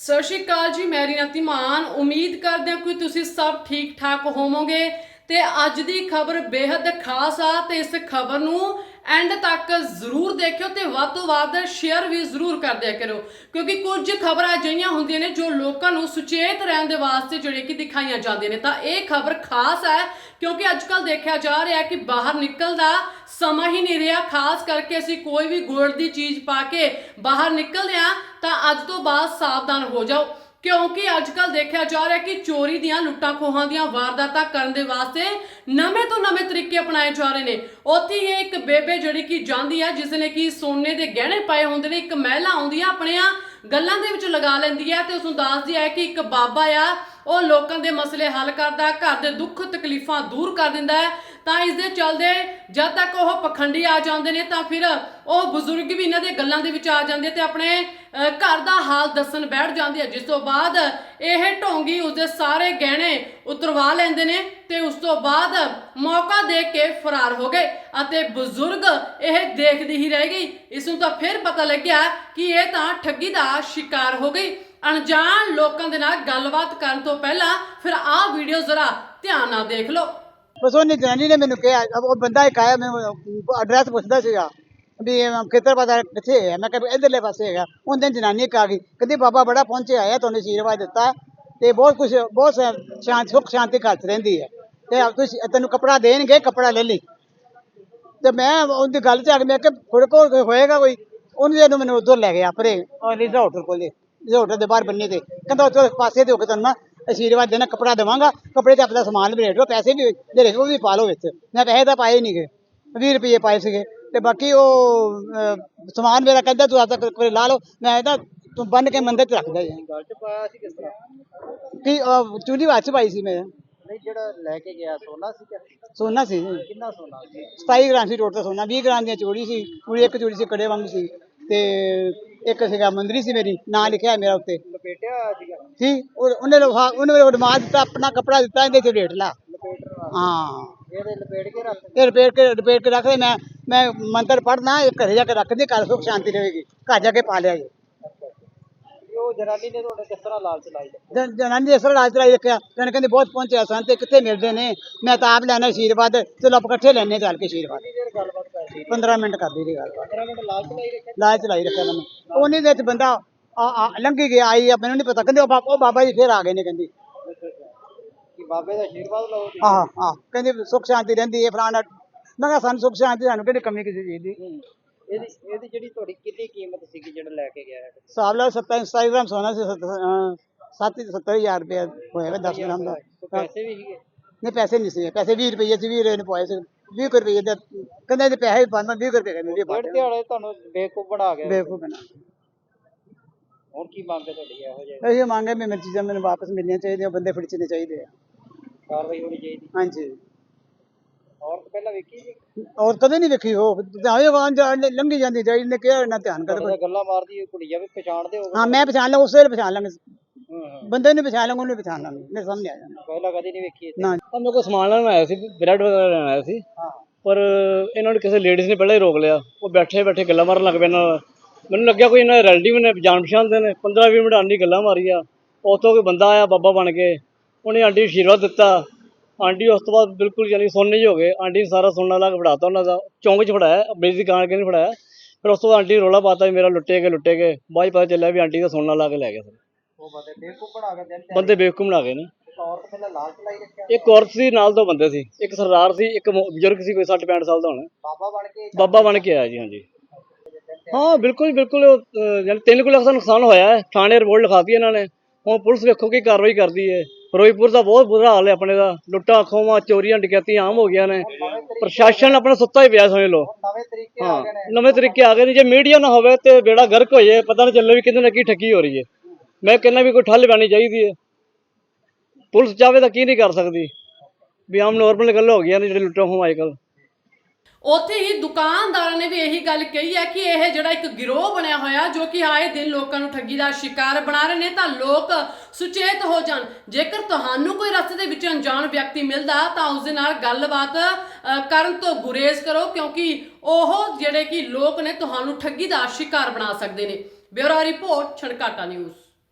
ਸਤਿ ਸ਼੍ਰੀ ਅਕਾਲ ਜੀ, ਮੈਂ ਰੀਨਾ ਧੀਮਾਨ। ਉਮੀਦ ਕਰਦੇ ਹਾਂ ਕਿ ਤੁਸੀਂ ਸਭ ਠੀਕ ਠਾਕ ਹੋਵੋਗੇ। ਤੇ ਅੱਜ ਦੀ ਖਬਰ ਬੇहद ਖਾਸ ਆ ਤੇ ਇਸ ਖਬਰ ਨੂੰ ਐਂਡ ਤੱਕ ਜ਼ਰੂਰ ਦੇਖਿਓ ਤੇ ਵੱਧ ਤੋਂ ਵੱਧ ਸ਼ੇਅਰ ਵੀ ਜ਼ਰੂਰ ਕਰ ਦਿਆ ਕਰੋ ਕਿਉਂਕਿ ਕੁਝ ਖਬਰਾਂ ਅਜਿਹੀਆਂ ਹੁੰਦੀਆਂ ਨੇ ਜੋ ਲੋਕਾਂ ਨੂੰ ਸੁਚੇਤ ਰਹਿਣ ਦੇ ਵਾਸਤੇ ਜਿਹੜੇ ਕਿ ਦਿਖਾਈਆਂ ਜਾਂਦੀਆਂ ਨੇ। ਤਾਂ ਇਹ ਖਬਰ ਖਾਸ ਹੈ, ਕਿਉਂਕਿ ਅੱਜ ਕੱਲ ਦੇਖਿਆ ਜਾ ਰਿਹਾ ਕਿ ਬਾਹਰ ਨਿਕਲਦਾ ਸਮਾਂ ਹੀ ਨਹੀਂ ਰਿਹਾ। ਖਾਸ ਕਰਕੇ ਅਸੀਂ ਕੋਈ ਵੀ ਗੋਲਡ ਦੀ ਚੀਜ਼ ਪਾ ਕੇ ਬਾਹਰ ਨਿਕਲਦੇ ਆ ਤਾਂ ਅੱਜ ਤੋਂ ਬਾਅਦ ਸਾਵਧਾਨ ਹੋ ਜਾਓ। ਕਿਉਂਕਿ ਅੱਜ ਕੱਲ ਦੇਖਿਆ ਜਾ ਰਿਹਾ ਕਿ ਚੋਰੀ ਦੀਆਂ ਲੁੱਟਾਂ ਖੋਹਾਂ ਦੀਆਂ ਵਾਰਦਾਤਾਂ ਕਰਨ ਦੇ ਵਾਸਤੇ ਨਵੇਂ ਤੋਂ ਨਵੇਂ ਤਰੀਕੇ ਅਪਣਾਏ ਜਾ ਰਹੇ ਨੇ। ਉੱਥੇ ਹੀ ਇੱਕ ਬੇਬੇ ਜਿਹੜੀ ਕਿ ਜਾਂਦੀ ਹੈ, ਜਿਸ ਨੇ ਕਿ ਸੋਨੇ ਦੇ ਗਹਿਣੇ ਪਾਏ ਹੁੰਦੇ ਨੇ, ਇੱਕ ਮਹਿਲਾ ਆਉਂਦੀ ਆ ਆਪਣੀਆਂ ਗੱਲਾਂ ਦੇ ਵਿੱਚ ਲਗਾ ਲੈਂਦੀ ਹੈ ਤੇ ਉਸ ਨੂੰ ਦੱਸਦੀ ਹੈ ਕਿ ਇੱਕ ਬਾਬਾ ਆ ਉਹ ਲੋਕਾਂ ਦੇ ਮਸਲੇ ਹੱਲ ਕਰਦਾ, ਘਰ ਦੇ ਦੁੱਖ ਤਕਲੀਫਾਂ ਦੂਰ ਕਰ ਦਿੰਦਾ ਹੈ। ਤਾਂ ਇਸ ਦੇ ਚੱਲਦੇ ਜਦ ਤੱਕ ਉਹ ਪਖੰਡੀ ਆ ਜਾਂਦੇ ਨੇ, ਤਾਂ ਫਿਰ ਉਹ ਬਜ਼ੁਰਗ ਵੀ ਇਹਨਾਂ ਦੇ ਗੱਲਾਂ ਦੇ ਵਿੱਚ ਆ ਜਾਂਦੇ ਤੇ ਆਪਣੇ ਘਰ ਦਾ ਹਾਲ ਦੱਸਣ ਬੈਠ ਜਾਂਦੇ ਹੈ ਜਿਸ ਤੋਂ ਬਾਅਦ ਇਹ ਢੋਂਗੀ ਉਸਦੇ ਸਾਰੇ ਗਹਿਣੇ ਉਤਰਵਾ ਲੈਂਦੇ ਨੇ ਤੇ ਉਸ ਤੋਂ ਬਾਅਦ ਮੌਕਾ ਦੇਖ ਕੇ ਫਰਾਰ ਹੋ ਗਏ ਅਤੇ ਬਜ਼ੁਰਗ ਇਹ ਦੇਖਦੀ ਹੀ ਰਹਿ ਗਈ। ਇਸ ਨੂੰ ਤਾਂ ਫਿਰ ਪਤਾ ਲੱਗਿਆ ਕਿ ਇਹ ਤਾਂ ਠੱਗੀ ਦਾ ਸ਼ਿਕਾਰ ਹੋ ਗਈ। ਅਣਜਾਣ ਲੋਕਾਂ ਦੇ ਨਾਲ ਗੱਲਬਾਤ ਕਰਨ ਤੋਂ ਪਹਿਲਾਂ ਫਿਰ ਆਹ ਵੀਡੀਓ ਜ਼ਰਾ ਧਿਆਨ ਨਾਲ ਦੇਖ ਲਓ। ਬਸ ਉਹਨੇ ਜਨਾਨੀ ਨੇ ਮੈਨੂੰ ਕਿਹਾ ਉਹ ਬੰਦਾ ਇੱਕ ਆਇਆ, ਮੈਨੂੰ ਐਡਰੈਸ ਪੁੱਛਦਾ ਸੀਗਾ ਵੀ ਖੇਤਰ ਪਤਾ ਕਿੱਥੇ ਹੈ? ਮੈਂ ਕਿਹਾ ਇਧਰਲੇ ਪਾਸੇ ਹੈਗਾ। ਉਹਦੇ ਜਨਾਨੀ ਇੱਕ ਆ ਗਈ। ਕਹਿੰਦੀ, ਬਾਬਾ ਬੜਾ ਪਹੁੰਚਿਆ ਆਇਆ ਤੁਹਾਨੂੰ ਆਸ਼ੀਰਵਾਦ ਦਿੱਤਾ ਤੇ ਬਹੁਤ ਕੁਝ ਬਹੁਤ ਸ- ਸ਼ਾਂਤ ਸੁਖ ਸ਼ਾਂਤੀ ਘਰ 'ਚ ਰਹਿੰਦੀ ਹੈ। ਤੇ ਆਪ ਤੁਸੀਂ, ਤੈਨੂੰ ਕਪੜਾ ਦੇਣਗੇ, ਕਪੜਾ ਲੈ ਲਈ। ਤੇ ਮੈਂ ਉਹਦੀ ਗੱਲ 'ਚ ਆ ਕੇ ਮੈਂ ਕਿਹਾ, ਤੁਹਾਡੇ ਹੋਏਗਾ ਕੋਈ? ਉਹਨੇ ਮੈਨੂੰ ਉਧਰ ਲੈ ਗਿਆ ਪਰੇ ਉਹ ਰਿਜ਼ੋਰਟ ਕੋਲੇ। ਰਿਜ਼ੋਰਟ ਦੇ ਬਾਹਰ ਬੰਨੇ ਤੇ ਕਹਿੰਦਾ ਉੱਥੇ ਪਾਸੇ ਤੇ ਹੋ ਕੇ ਤੁਹਾਨੂੰ ਮੈਂ ਆਸ਼ੀਰਵਾਦ ਦੇਣਾ ਕਪੜਾ ਦੇਵਾਂਗਾ ਕਪੜੇ ਤੇ ਆਪਣਾ ਸਮਾਨ ਵੀ ਰੇਟ ਪੈਸੇ ਵੀ ਜਿਹੜੇ ਉਹ ਵੀ ਪਾ ਲਓ ਵਿੱਚ। ਮੈਂ ਪੈਸੇ ਤਾਂ ਪਾਏ ਨਹੀਂ ਗਏ 20 ਰੁਪਏ ਪਾਏ ਸੀਗੇ ਤੇ ਬਾਕੀ ਉਹ ਸਮਾਨ ਮੇਰਾ ਕਹਿੰਦਾ ਤੂੰ ਆਪਦਾ ਕੋਈ ਲਾ ਲਓ ਮੈਂ ਇਹਦਾ ਤੂੰ ਬੰਨ ਕੇ ਮੰਦਰ 'ਚ ਰੱਖ ਦੇ ਗੱਲ ਚ ਪਾਇਆ ਸੀ ਕਿਸ ਤਰ੍ਹਾਂ? ਕੀ ਚੂੜੀ ਵਾਚ ਪਾਈ ਸੀ ਮੈਂ। ਨਹੀਂ ਜਿਹੜਾ ਲੈ ਕੇ ਗਿਆ ਸੋਨਾ ਸੀ ਕਿ? ਸੋਨਾ ਸੀ। ਜੀ। ਕਿੰਨਾ ਸੋਨਾ ਸੀ? 27 ਗ੍ਰਾਮ ਸੀ ਟੋਟਲ ਸੋਨਾ 20 ਗ੍ਰਾਮ ਦੀਆਂ ਚੂੜੀ ਸੀ ਪੂਰੀ ਇੱਕ ਚੂੜੀ ਸੀ ਕੜੇ ਵਾਂਗ ਸੀ। ਤੇ ਇੱਕ ਸੀਗਾ ਮੰਦਰੀ ਸੀ ਮੇਰੀ ਨਾਂ ਲਿਖਿਆ ਮੇਰਾ ਉੱਤੇ। ਲਪੇਟਿਆ ਹੋਇਆ ਸੀਗਾ? ਸੀ ਉਹ- ਉਹਨੇ ਲੋਹਾ ਉਹਨੇ ਮੈਨੂੰ ਰੁਮਾਲ ਦਿੱਤਾ ਆਪਣਾ ਕੱਪੜਾ ਦਿੱਤਾ ਇਹਦੇ ਤੇ ਰੇਟ ਲਾ। ਹਾਂ। ਇਹਦੇ ਲਪੇਟ ਕੇ ਰੱਖ ਇਹ ਰਿਪੇਅਰ ਕੇ ਰਿਪੇਅਰ ਕੇ ਰੱਖ ਦੇ ਮੈਂ ਮੈਂ ਮੰਤਰ ਪੜਨਾ ਇਹ ਘਰੇ ਜਾ ਕੇ ਰੱਖ ਦੇ ਘਰ ਸੁਖ ਸ਼ਾਂਤੀ ਰਹੇਗੀ। ਘਰ ਜਾ ਕੇ ਪਾ ਲਿਆ ਜੀ। ਉਹ ਜਨਾਨੀ ਨੇ ਤੁਹਾਡੇ ਕਿਸ ਤਰ੍ਹਾਂ ਲਾਲਚ ਲਾਈ ਜਨ- ਜਨਾਨੀ ਇਸ ਤਰ੍ਹਾਂ ਰਾਜ ਚਲਾਈ ਰੱਖਿਆ। ਕਹਿੰਦੇ ਬਹੁਤ ਪਹੁੰਚਿਆ ਸਨ ਤੇ ਕਿੱਥੇ ਮਿਲਦੇ ਨੇ? ਮੈਂ ਤਾਂ ਆਪ ਲੈਣਾ ਆਸ਼ੀਰਵਾਦ ਚਲੋ ਆਪਾਂ ਇਕੱਠੇ ਲੈਣੇ ਚੱਲ ਕੇ ਆਸ਼ੀਰਵਾਦ ਕਿੰਨੀ ਦੇਰ ਗੱਲਬਾਤ ਕਰ ਸੀ 15 ਮਿੰਟ ਕਰਦੀ ਰਹੀ ਗੱਲ 15 ਮਿੰਟ ਲਾਲਚ ਲਾਈ ਰੱਖਿਆ? ਲਾਜ ਚਲਾਈ ਰੱਖਿਆ ਮੈਨੂੰ ਉਹਨੇ ਦੇ ਵਿੱਚ ਬੰਦਾ ਆ ਆ ਲੰਘੀ ਗਿਆ ਆਈ ਆ ਮੈਨੂੰ ਨਹੀਂ ਪਤਾ। ਕਹਿੰਦੇ ਉਹ ਬਾਬਾ ਉਹ ਬਾਬਾ ਜੀ ਫੇਰ ਆ ਗਏ ਨੇ ਕਹਿੰਦੀ। ਕਿ ਬਾਬੇ ਦਾ ਆਸ਼ੀਰਵਾਦ ਲਓ ਆਹ ਆਹ ਕਹਿੰਦੀ ਸੁੱਖ ਸ਼ਾਂਤੀ ਰਹਿੰਦੀ ਹੈ ਫਲਾਣਾ। ਮੈਂ ਕਿਹਾ ਸਾਨੂੰ ਸੁੱਖ ਸ਼ਾਂਤੀ ਸਾਨੂੰ ਕਿਹੜੀ ਕਮੀ ਕਿਸੇ ਚੀਜ਼ ਦੀ। ਇਹਦੀ ਇਹਦੀ ਜਿਹੜੀ ਤੁਹਾਡੀ ਕਿੰਨੀ ਕੀਮਤ ਸੀਗੀ ਜਿਹੜਾ ਲੈ ਕੇ ਗਿਆ ਹੈ? ਹਿਸਾਬ ਲਾ 27 27 ਗ੍ਰਾਮ ਸੋਨਾ ਸੀ 7 70000 ਰੁਪਏ ਹੋਏਗਾ 10 ਗ੍ਰਾਮ ਦਾ। ਪੈਸੇ ਵੀ ਸੀਗੇ? ਨਹੀਂ ਪੈਸੇ ਨਹੀਂ ਸੀ ਪੈਸੇ 20 ਰੁਪਏ ਸੀ 20 ਰੁਪਏ ਨੇ ਪਵਾਏ ਸੀ। 20 ਰੁਪਏ ਦੇ ਕਹਿੰਦੇ ਇਹਦੇ ਪੈਸੇ ਵੀ ਪਾਣਾ 20 ਰੁਪਏ ਕਹਿੰਦੇ ਡੇਢ ਦਿਹਾੜੇ ਤੁਹਾਨੂੰ ਬੇਵਕੂਫ ਬਣਾ ਗਿਆ ਬੇਵਕੂਫ ਬਣਾ ਹੁਣ ਕੀ ਮੰਗ ਹੈ ਤੁਹਾਡੀ ਇਹੋ ਜਿਹੀ? ਇਹ ਮੰਗੇ ਵੀ ਮੇਰੀ ਚੀਜ਼ਾਂ ਮੈਨੂੰ ਵਾਪਸ ਮਿਲਣੀਆਂ ਚਾਹੀਦੀਆਂ ਬੰਦੇ ਫੜਚਣੇ ਚਾਹੀਦੇ ਆ ਕਾਰਵਾਈ ਹੋਣੀ ਚਾਹੀਦੀ। ਹਾਂਜੀ। ਔਰਤ ਪਹਿਲਾਂ ਵੇਖੀ ਜੀ ਔਰ ਕਦੇ ਨਹੀਂ ਵੇਖੀ ਉਹ। ਜਾਵੇ ਵਾਂ ਲੰਘੀ ਜਾਂਦੀ ਜਾਈ ਨੇ ਕਿਹਾ ਨਾ ਧਿਆਨ ਕਰ ਨਾਲ ਗੱਲਾਂ ਮਾਰਦੀ ਕੁੜੀਆਂ ਵੀ ਪਛਾਣਦੇ ਹੋ ਹਾਂ ਮੈਂ ਪਛਾਣ ਲਾਂ ਉਸੇ ਵੇਲੇ ਪਛਾਣ ਲਾਂਗੇ। ਬੰਦੇ ਨੂੰ ਪਛਾਣ ਲਾਂਗੇ ਉਹਨੂੰ ਪਛਾਣ ਲਾਂਗੇ। ਮੇਰੇ ਸਾਹਮਣੇ ਆ ਜਾਣਾ ਪਹਿਲਾਂ ਕਦੀ ਨਹੀਂ ਵੇਖੀ ਇੱਥੇ। ਨਾ। ਮੇਰੇ ਕੋਲ ਸਮਾਨ ਲੈਣ ਆਇਆ ਸੀ ਬ੍ਰੈਡ ਵਗੈਰਾ ਲੈਣ ਆਇਆ ਸੀ। ਹਾਂ। ਪਰ ਇਹਨਾਂ ਨੇ ਕਿਸੇ ਲੇਡੀਜ਼ ਨੇ ਪਹਿਲਾਂ ਹੀ ਰੋਕ ਲਿਆ। ਉਹ ਬੈਠੇ ਬੈਠੇ ਗੱਲਾਂ ਮਾਰਨ ਲੱਗ ਪਏ ਨਾਲ। ਮੈਨੂੰ ਲੱਗਿਆ ਕੋਈ ਇਹਨਾਂ ਦੇ ਰਿਲੇਟਿਵ ਨੇ ਜਾਣ ਪਛਾਣ ਦੇ ਨੇ। 15 20 ਮਿੰਟ ਆਂਟੀ ਗੱਲਾਂ ਮਾਰੀਆਂ ਉੱਥੋਂ ਕੋਈ ਬੰਦਾ ਆਇਆ ਬਾਬਾ ਬਣ ਕੇ। ਉਹਨੇ ਆਂਟੀ ਨੂੰ ਆਸ਼ੀਰਵਾਦ ਦਿੱਤਾ। ਆਂਟੀ ਉਸ ਤੋਂ ਬਾਅਦ ਬਿਲਕੁਲ ਯਾਨੀ ਸੋਨੇ ਹੀ ਹੋ। ਗਏ ਆਂਟੀ ਨੇ ਸਾਰਾ ਸੋਨਾ ਲਾ ਕੇ ਫੜਾਤਾ ਉਹਨਾਂ ਦਾ ਚੌਂਕ 'ਚ ਫੜਾਇਆ ਬੇਜ ਦੁਕਾਨ ਕੇ ਨਹੀਂ ਫੜਾਇਆ। ਫਿਰ ਉਸ ਤੋਂ ਬਾਅਦ ਆਂਟੀ ਨੇ ਰੋਲਾ ਪਾਤਾ ਵੀ ਮੇਰਾ ਲੁੱਟੇ ਗਏ ਲੁੱਟੇ ਗਏ। ਬਾਅਦ 'ਚ ਪਤਾ ਚੱਲਿਆ ਵੀ ਆਂਟੀ ਦਾ ਸੋਨਾ ਲਾ ਕੇ ਲੈ ਗਿਆ ਉਹ ਬੰਦੇ ਬੇਵਕੂਫ ਬਣਾ ਕੇ ਦਿਨ ਬੰਦੇ ਬੇਵਕੂਫ ਬਣਾ ਗਏ ਨੇ। ਔਰਤ ਪਹਿਲਾਂ ਰੱਖਿਆ। ਇੱਕ ਔਰਤ ਸੀ ਨਾਲ ਦੋ ਬੰਦੇ ਸੀ। ਇੱਕ ਸਰਦਾਰ ਸੀ ਇੱਕ ਮ- ਬਜ਼ੁਰਗ ਸੀ ਕੋਈ 60 65 ਸਾਲ ਦਾ ਹੋਣਾ। ਬਾਬਾ ਬਣ ਕੇ ਬਾਬਾ ਬਣ ਕੇ ਆਇਆ ਜੀ ਹਾਂਜੀ। ਹਾਂ ਬਿਲਕੁਲ ਬਿਲਕੁਲ ਅਹ, ਯਾਨੀ 3 ਕੁ ਲੱਖ ਦਾ ਨੁਕਸਾਨ ਹੋਇਆ ਹੈ। ਥਾਣੇ ਰਿਪੋਰਟ ਲਿਖਾਤੀ ਇਹਨਾਂ ਨੇ। ਹੁਣ ਪੁਲਿਸ ਵੇਖੋ ਕੀ ਕਾਰਵਾਈ ਕਰਦੀ ਹੈ। ਫਿਰੋਜ਼ਪੁਰ ਦਾ ਬਹੁਤ ਬੁਰਾ ਹਾਲ ਹੈ ਆਪਣੇ ਦਾ। ਲੁੱਟਾਂ ਖੋਵਾਂ ਚੋਰੀਆਂ ਡਕੈਤੀਆਂ ਆਮ ਹੋ ਗਈਆਂ ਨੇ। ਪ੍ਰਸ਼ਾਸਨ ਆਪਣਾ ਸੁੱਤਾ ਹੀ ਪਿਆ ਸਮਝ ਲਓ। ਨਵੇਂ ਤਰੀਕੇ ਆ ਹਾਂ ਗਏ ਨੇ। ਨਵੇਂ ਤਰੀਕੇ ਆ ਗਏ ਨੇ। ਜੇ ਮੀਡੀਆ ਨਾ ਹੋਵੇ ਤੇ ਬੇੜਾ ਗਰਕ ਹੋ ਜਾਏ ਪਤਾ ਨਾ ਚੱਲੇ ਵੀ ਕਿਤੇ ਨਾ ਕੀ ਠੱਗੀ ਹੋ ਰਹੀ ਹੈ। ਮੈਂ ਕਹਿੰਦਾ ਵੀ ਕੋਈ ਠੱਲ ਪੈਣੀ ਚਾਹੀਦੀ ਹੈ। ਪੁਲਿਸ ਚਾਹਵੇ ਤਾਂ ਕੀ ਨਹੀਂ ਕਰ ਸਕਦੀ। ਵੀ ਆਮ ਨੋਰਮਲ ਗੱਲ ਹੋ ਗਈਆਂ ਨੇ ਜਿਹੜੇ ਲੁੱਟਾਂ ਖੋਵਾਂ ਅੱਜ ਕੱਲ੍ਹ। ਉੱਥੇ ਹੀ ਦੁਕਾਨਦਾਰਾਂ ਨੇ ਵੀ ਇਹੀ ਗੱਲ ਕਹੀ ਹੈ ਕਿ ਇਹ ਜਿਹੜਾ ਇੱਕ ਗਿਰੋਹ ਬਣਿਆ ਹੋਇਆ ਜੋ ਕਿ ਆਏ ਦਿਨ ਲੋਕਾਂ ਨੂੰ ਠੱਗੀ ਦਾ ਸ਼ਿਕਾਰ ਬਣਾ ਰਹੇ ਨੇ, ਤਾਂ ਲੋਕ ਸੁਚੇਤ ਹੋ ਜਾਣ। ਜੇਕਰ ਤੁਹਾਨੂੰ ਕੋਈ ਰਸਤੇ ਦੇ ਵਿੱਚ ਅਣਜਾਣ ਵਿਅਕਤੀ ਮਿਲਦਾ, ਤਾਂ ਉਸ ਦੇ ਨਾਲ ਗੱਲਬਾਤ ਕਰਨ ਤੋਂ ਗੁਰੇਜ਼ ਕਰੋ, ਕਿਉਂਕਿ ਉਹ ਜਿਹੜੇ ਕਿ ਲੋਕ ਨੇ, ਤੁਹਾਨੂੰ ਠੱਗੀ ਦਾ ਸ਼ਿਕਾਰ ਬਣਾ ਸਕਦੇ ਨੇ। Bureau report, Chhankata news.